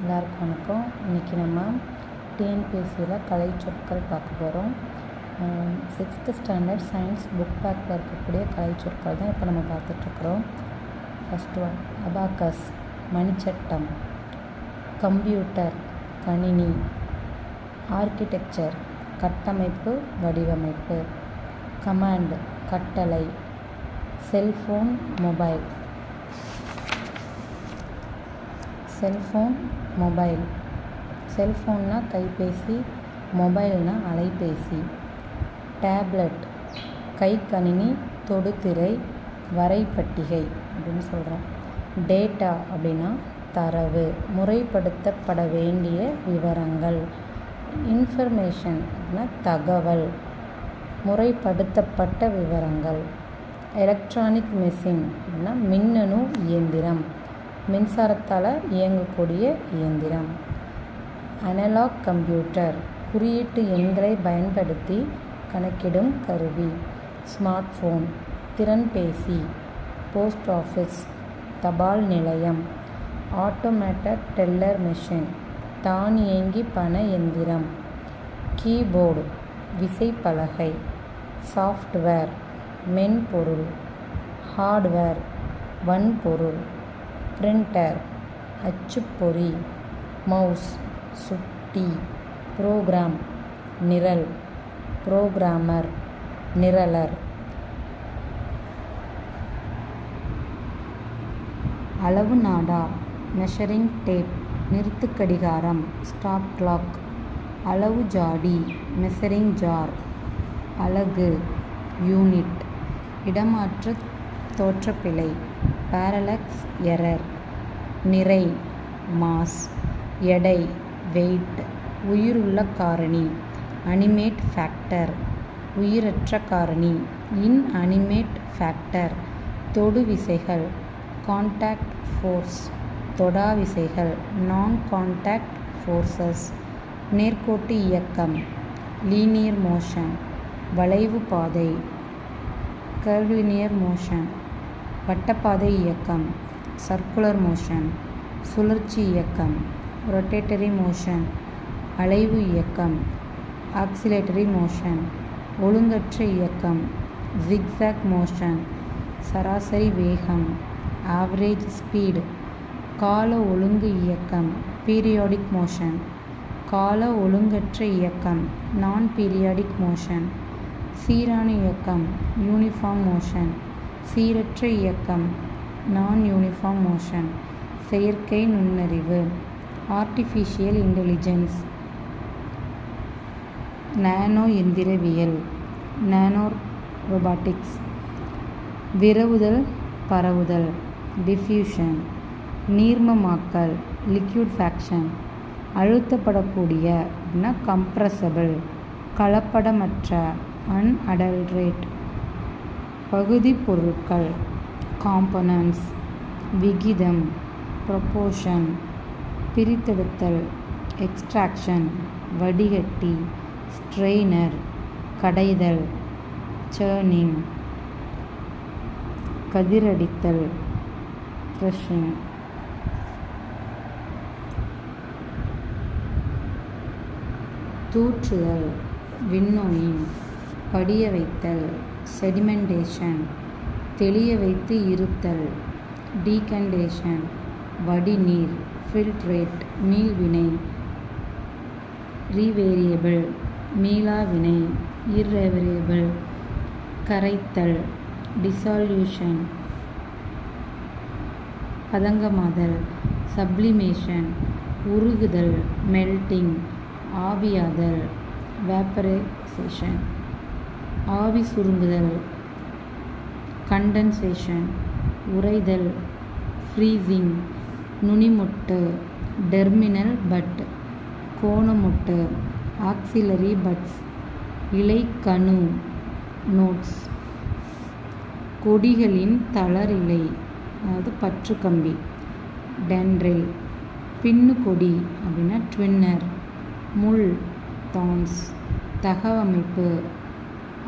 எல்லாருக்கும் வணக்கம். இன்றைக்கி நம்ம டிஎன்பிஎஸ்சியில் கலை சொற்கள் பார்க்க போகிறோம் சிக்ஸ்த்து ஸ்டாண்டர்ட் சயின்ஸ் புக் பேக்கில் இருக்கக்கூடிய கலை சொற்கள் தான் இப்போ நம்ம பார்த்துட்ருக்குறோம் ஃபஸ்ட் ஒன் அபாக்கஸ் மணிச்சட்டம் கம்ப்யூட்டர் கணினி ஆர்கிடெக்சர் கட்டமைப்பு வடிவமைப்பு கமாண்ட் கட்டளை செல்ஃபோன் மொபைல் செல்ஃபோன் மொபைல். செல்ஃபோன்னால் கைபேசி மொபைல்னால் அலைபேசி. டேப்லெட் கைக்கணினி தொடுதிரை வரைபட்டிகை அப்படின்னு சொல்கிறோம் டேட்டா அப்படின்னா தரவு முறைப்படுத்தப்பட வேண்டிய விவரங்கள். இன்ஃபர்மேஷன் அப்படின்னா தகவல் முறைப்படுத்தப்பட்ட விவரங்கள். எலக்ட்ரானிக் மெஷின் அப்படின்னா மின்னணு இயந்திரம். மின்சாரத்தால் இயங்கக்கூடிய இயந்திரம். அனலாக் கம்ப்யூட்டர் குறியீட்டு எண்களை பயன்படுத்தி கணக்கிடும் கருவி. ஸ்மார்ட் ஃபோன் திறன்பேசி போஸ்ட் ஆஃபீஸ் தபால் நிலையம் ஆட்டோமேட்டட் டெல்லர் மெஷின் தானியங்கி பண எந்திரம். கீபோர்டு விசைப்பலகை சாஃப்ட்வேர் மென்பொருள் ஹார்ட்வேர் வன்பொருள். பிரிண்டர் அச்சுப்பொறி மவுஸ் சுட்டி ப்ரோக்ராம் நிரல் ப்ரோக்ராமர் நிரலர். அளவு நாடா மெஷரிங் டேப் நிறுத்து கடிகாரம் ஸ்டாப் கிளாக் அளவு ஜாடி மெஷரிங் ஜார் அலகு யூனிட் இடமாற்ற தோற்றப்பிழை. பேரலக்ஸ் எரர் நிறை மாஸ் எடை வெயிட் உயிருள்ள காரணி அனிமேட் ஃபேக்டர் உயிரற்ற காரணி இன்அனிமேட் ஃபேக்டர் தொடு விசைகள் கான்டாக்ட் ஃபோர்ஸ் தொடா விசைகள் நான் கான்டாக்ட் ஃபோர்ஸஸ் நேர்கோட்டு இயக்கம் லீனியர் மோஷன் வளைவு பாதை கர்லினியர் மோஷன் வட்டப்பாதை இயக்கம் சர்க்குலர் மோஷன் சுழற்சி இயக்கம் ரொட்டேட்டரி மோஷன் அலைவு இயக்கம் ஆக்சிலேட்டரி மோஷன் ஒழுங்கற்ற இயக்கம் ஜிக்ஸாக் மோஷன் சராசரி வேகம் ஆவரேஜ் ஸ்பீடு கால ஒழுங்கு இயக்கம் பீரியாடிக் மோஷன் கால ஒழுங்கற்ற இயக்கம் நான் பீரியாடிக் மோஷன் சீரான இயக்கம் யூனிஃபார்ம் மோஷன் சீரற்ற இயக்கம். நான் யூனிஃபார்ம் மோஷன் செயற்கை நுண்ணறிவு. ஆர்டிஃபிஷியல் இன்டெலிஜென்ஸ் நானோ எந்திரவியல். நானோ ரொபாட்டிக்ஸ் விரவுதல் பரவுதல். டிஃப்யூஷன் நீர்மமாக்கல். லிக்யூட் ஃபேக்ஷன் அழுத்தப்படக்கூடிய அப்படின்னா கம்ப்ரஸபிள் கலப்படமற்ற. அன்அடல்ட்ரேட் பகுதி பொருட்கள் காம்பனன்ட்ஸ் விகிதம் ப்ரொப்போஷன் பிரித்தெடுத்தல் எக்ஸ்ட்ராக்ஷன் வடிகட்டி ஸ்ட்ரெய்னர் கடைதல் சேர்னிங் கதிரடித்தல் க்ரஷிங் தூற்றுதல் விண்ணோயின் படிய வைத்தல் செடிமெண்டேஷன் தெளிய வைத்து இருத்தல் டீகண்டேஷன் வடிநீர் ஃபில்ட்ரேட் மீள்வினை ரீவேரியபிள் மீளாவினை இர்ரெவரியபிள் கரைத்தல் டிசால்யூஷன் பதங்கமாதல் சப்ளிமேஷன் உருகுதல் மெல்டிங் ஆவியாதல் வேப்பரைசேஷன். ஆவி சுருங்குதல் கண்டன்சேஷன் உறைதல் ஃப்ரீசிங் நுனிமுட்டு டெர்மினல் பட் கோணமுட்டு ஆக்சிலரி பட்ஸ் இலை கணு நோட்ஸ் கொடிகளின் தளரிலை அதாவது பற்று கம்பி டென்ட்ரில் பின்னு கொடி அப்படின்னா ட்வின்னர் முள் தான்ஸ் தகவமைப்பு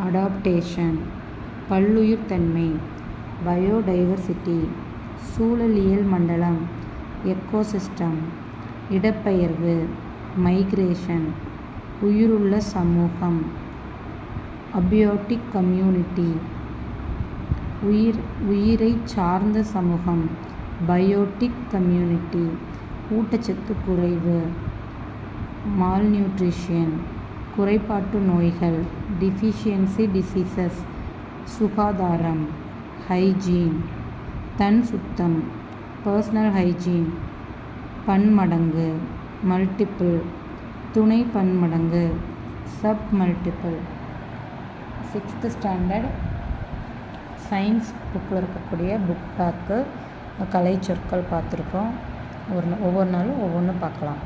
அடாப்டேஷன் பல்லுயிர்த்தன்மை பயோடைவர்சிட்டி சூழலியல் மண்டலம் எக்கோசிஸ்டம் இடப்பெயர்வு மைக்ரேஷன் உயிருள்ள சமூகம் அபியோட்டிக் கம்யூனிட்டி உயிர் உயிரைச் சார்ந்த சமூகம் பயோட்டிக் கம்யூனிட்டி ஊட்டச்சத்து குறைவு மால்நியூட்ரிஷன் குறைபாட்டு நோய்கள் டிஃபிஷியன்சி டிசீசஸ் சுகாதாரம் ஹைஜீன் தன் சுத்தம் பர்சனல் ஹைஜீன் பன்மடங்கு மல்டிபிள் துணை பன்மடங்கு sub multiple sixth standard science புக்கில் இருக்கக்கூடிய புக் பேக்கு கலை சொற்கள் பார்த்துருக்கோம். ஒரு ஒவ்வொரு நாளும் ஒவ்வொன்றும் பார்க்கலாம்.